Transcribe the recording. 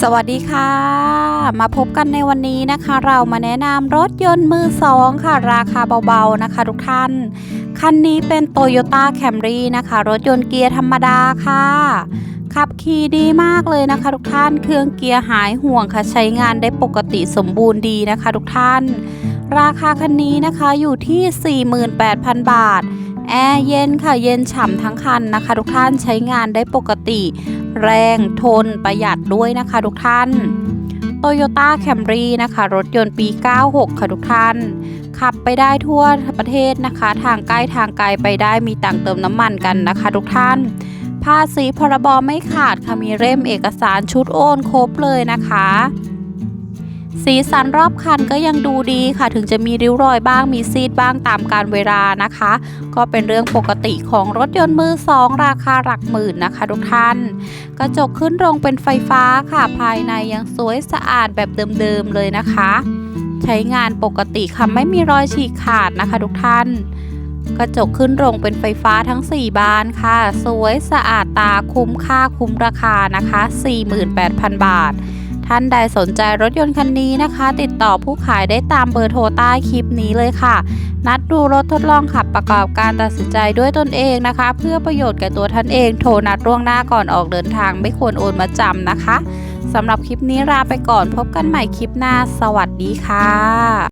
สวัสดีค่ะ มาพบกันในวันนี้นะคะ เรามาแนะนำรถยนต์มือสองค่ะ ราคาเบาๆนะคะทุกท่าน คันนี้เป็น Toyota Camry นะคะ รถยนต์เกียร์ธรรมดาค่ะ ขับขี่ดีมากเลยนะคะทุกท่านเครื่องเกียร์หายห่วงค่ะ ใช้งานได้ปกติสมบูรณ์ดีนะคะทุกท่าน ราคาคันนี้นะคะอยู่ที่ 48,000 บาท แอร์เย็นค่ะเย็นฉ่ำทั้งคันนะคะ ทุกท่านใช้งานได้ปกติ แรงทนประหยัดด้วยนะคะทุกท่าน Toyota Camry นะคะ รถยนต์ปี 96 ค่ะทุกท่าน ขับไปได้ทั่วประเทศนะคะ ทางใกล้ทางไกลไปได้มีตังเติมน้ำมันกันนะคะทุกท่านภาษีพรบไม่ขาดค่ะมีเล่มเอกสารชุดโอนครบเลยนะคะ สีสันรอบคันก็ยังดูดีค่ะ ถึงจะมีริ้วรอยบ้างมีซีดบ้างตามการเวลานะคะ ก็เป็นเรื่องปกติของรถยนต์มือสองราคาหลักหมื่นนะคะทุกท่าน กระจกขึ้นลงเป็นไฟฟ้าค่ะ ภายในยังสวยสะอาดแบบเดิมๆเลยนะคะ ใช้งานปกติค่ะไม่มีรอยฉีกขาดนะคะทุกท่าน กระจกขึ้นลงเป็นไฟฟ้าทั้ง 4 บานค่ะ สวยสะอาดตาคุ้มค่าคุ้มราคานะคะ 48,000 บาท ท่านใดสนใจรถยนต์คันนี้นะคะ ติดต่อผู้ขายได้ตามเบอร์โทรใต้คลิปนี้เลยค่ะ นัดดูรถทดลองขับประกอบการตัดสินใจด้วยตนเองนะคะ เพื่อประโยชน์แก่ตัวท่านเอง โทรนัดล่วงหน้าก่อนออกเดินทางไม่ควรโอนมาจำนะคะสำหรับคลิปนี้ลาไปก่อนพบกันใหม่คลิปหน้า สวัสดีค่ะ